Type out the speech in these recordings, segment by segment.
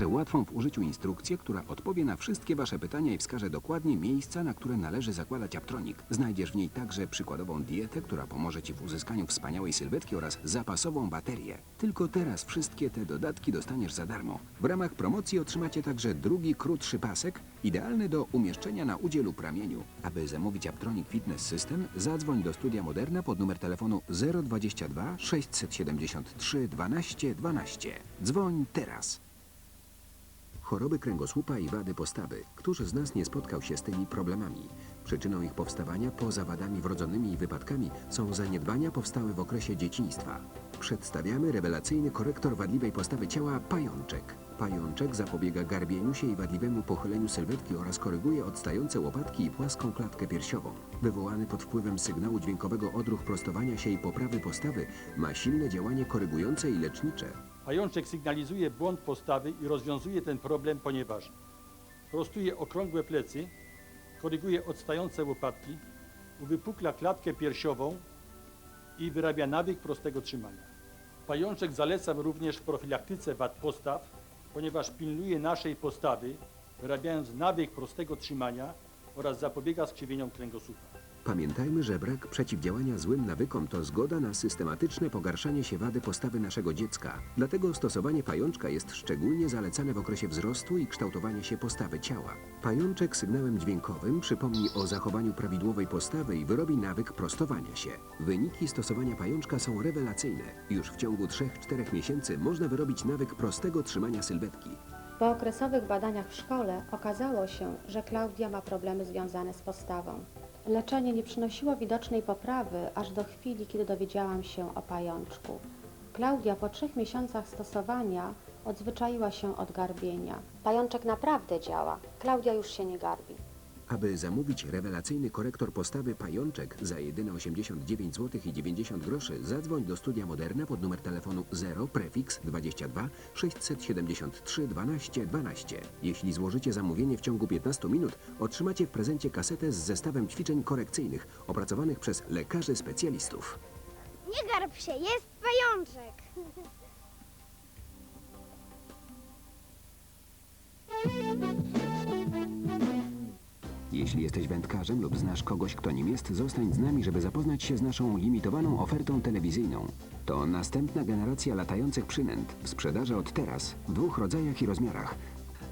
że łatwą w użyciu instrukcję, która odpowie na wszystkie Wasze pytania i wskaże dokładnie miejsca, na które należy zakładać Aptronik. Znajdziesz w niej także przykładową dietę, która pomoże Ci w uzyskaniu wspaniałej sylwetki oraz zapasową baterię. Tylko teraz wszystkie te dodatki dostaniesz za darmo. W ramach promocji otrzymacie także drugi, krótszy pasek, idealny do umieszczenia na udzie lub ramieniu. Aby zamówić Aptronic Fitness System, zadzwoń do Studia Moderna pod numer telefonu 022 673 12 12. Dzwoń teraz. Choroby kręgosłupa i wady postawy. Któż z nas nie spotkał się z tymi problemami? Przyczyną ich powstawania, poza wadami wrodzonymi i wypadkami, są zaniedbania powstałe w okresie dzieciństwa. Przedstawiamy rewelacyjny korektor wadliwej postawy ciała Pajączek. Pajączek zapobiega garbieniu się i wadliwemu pochyleniu sylwetki oraz koryguje odstające łopatki i płaską klatkę piersiową. Wywołany pod wpływem sygnału dźwiękowego odruch prostowania się i poprawy postawy ma silne działanie korygujące i lecznicze. Pajączek sygnalizuje błąd postawy i rozwiązuje ten problem, ponieważ prostuje okrągłe plecy, koryguje odstające łopatki, uwypukla klatkę piersiową i wyrabia nawyk prostego trzymania. Pajączek zalecam również w profilaktyce wad postaw, ponieważ pilnuje naszej postawy, wyrabiając nawyk prostego trzymania oraz zapobiega skrzywieniom kręgosłupa. Pamiętajmy, że brak przeciwdziałania złym nawykom to zgoda na systematyczne pogarszanie się wady postawy naszego dziecka. Dlatego stosowanie pajączka jest szczególnie zalecane w okresie wzrostu i kształtowania się postawy ciała. Pajączek sygnałem dźwiękowym przypomni o zachowaniu prawidłowej postawy i wyrobi nawyk prostowania się. Wyniki stosowania pajączka są rewelacyjne. Już w ciągu 3-4 miesięcy można wyrobić nawyk prostego trzymania sylwetki. Po okresowych badaniach w szkole okazało się, że Klaudia ma problemy związane z postawą. Leczenie nie przynosiło widocznej poprawy aż do chwili, kiedy dowiedziałam się o pajączku. Klaudia po trzech miesiącach stosowania odzwyczaiła się od garbienia. Pajączek naprawdę działa. Klaudia już się nie garbi. Aby zamówić rewelacyjny korektor postawy Pajączek za jedyne 89 zł i 90 groszy, zadzwoń do Studia Moderna pod numer telefonu 0 prefiks 22 673 12 12. Jeśli złożycie zamówienie w ciągu 15 minut, otrzymacie w prezencie kasetę z zestawem ćwiczeń korekcyjnych opracowanych przez lekarzy specjalistów. Nie garb się, jest pajączek. Jeśli jesteś wędkarzem lub znasz kogoś, kto nim jest, zostań z nami, żeby zapoznać się z naszą limitowaną ofertą telewizyjną. To następna generacja latających przynęt w sprzedaży od teraz w dwóch rodzajach i rozmiarach.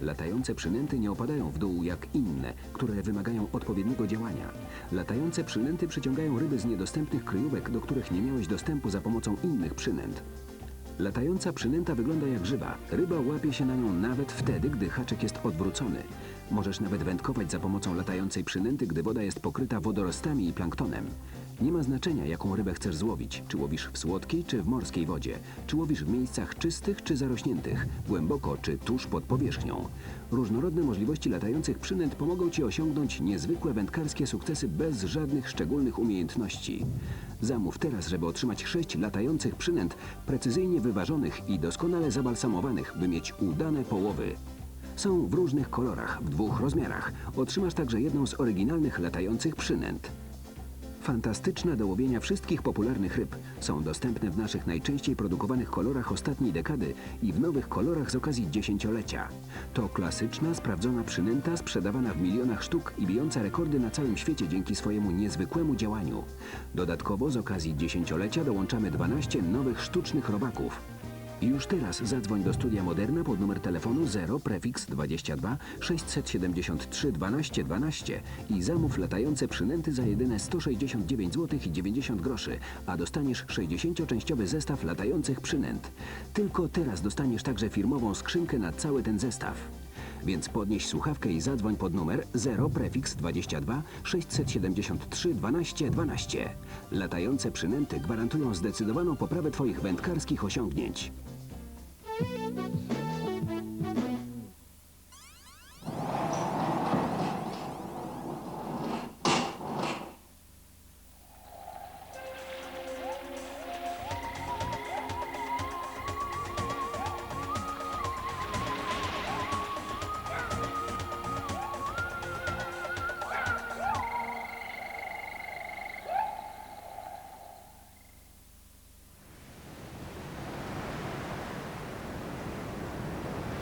Latające przynęty nie opadają w dół jak inne, które wymagają odpowiedniego działania. Latające przynęty przyciągają ryby z niedostępnych kryjówek, do których nie miałeś dostępu za pomocą innych przynęt. Latająca przynęta wygląda jak żywa. Ryba łapie się na nią nawet wtedy, gdy haczyk jest odwrócony. Możesz nawet wędkować za pomocą latającej przynęty, gdy woda jest pokryta wodorostami i planktonem. Nie ma znaczenia, jaką rybę chcesz złowić. Czy łowisz w słodkiej, czy w morskiej wodzie. Czy łowisz w miejscach czystych, czy zarośniętych. Głęboko, czy tuż pod powierzchnią. Różnorodne możliwości latających przynęt pomogą Ci osiągnąć niezwykłe wędkarskie sukcesy bez żadnych szczególnych umiejętności. Zamów teraz, żeby otrzymać sześć latających przynęt, precyzyjnie wyważonych i doskonale zabalsamowanych, by mieć udane połowy. Są w różnych kolorach, w dwóch rozmiarach. Otrzymasz także jedną z oryginalnych latających przynęt. Fantastyczne do łowienia wszystkich popularnych ryb są dostępne w naszych najczęściej produkowanych kolorach ostatniej dekady i w nowych kolorach z okazji dziesięciolecia. To klasyczna, sprawdzona przynęta sprzedawana w milionach sztuk i bijąca rekordy na całym świecie dzięki swojemu niezwykłemu działaniu. Dodatkowo z okazji dziesięciolecia dołączamy 12 nowych sztucznych robaków. Już teraz zadzwoń do Studia Moderna pod numer telefonu 0 prefiks 22 673 12 12 i zamów latające przynęty za jedyne 169 zł i 90 groszy, a dostaniesz 60-częściowy zestaw latających przynęt. Tylko teraz dostaniesz także firmową skrzynkę na cały ten zestaw. Więc podnieś słuchawkę i zadzwoń pod numer 0 prefiks 22 673 12 12. Latające przynęty gwarantują zdecydowaną poprawę Twoich wędkarskich osiągnięć. Thank you.